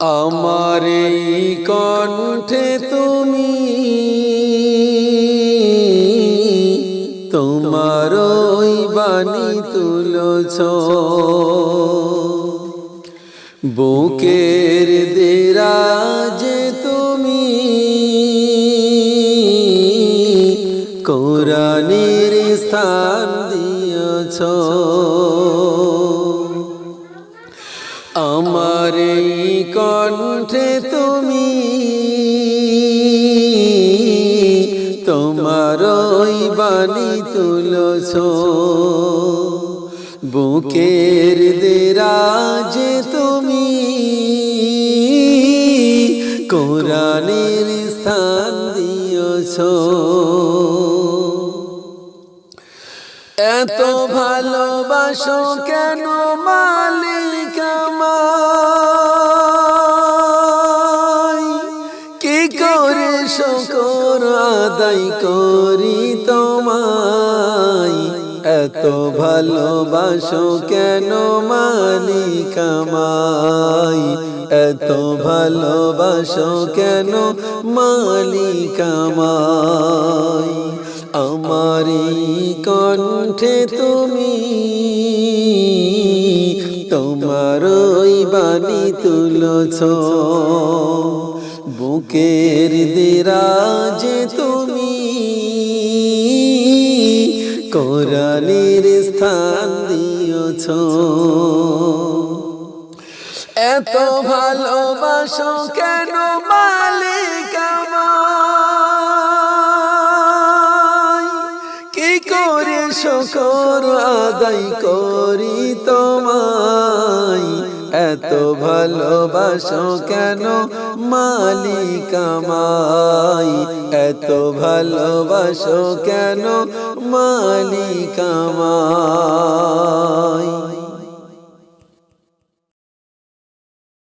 আমার কণ্ঠে তুমি তোমার ওই বাণী তুলছ। বুকের দেরাজে তুমি কোরআনের স্থান দিয়েছ। এই কণ্ঠে তুমি, তোমার বাণী তুলছ। বুকের দেরাজে তুমি, কোরআনের স্থান দিয়েছ। এত ভালোবাসো কেন মালিক? করে শকর আদায় করি তোমায়। এত ভালোবাসো কেন মালিক আমায়? এত ভালোবাসো কেন মালিক আমায়? আমারি কণ্ঠে তুমি, তোমার ওই বাণী তুলছ। বুকের দিরাজে তুমি কোরআনের স্থান দিয়েছ এত ভালোবাসো কেন মালিক? কি করে শকর আদায় করি তোমায় এত ভালোবাসো কেন? মালিক আমায়। এত ভালোবাসো কেন? মালিক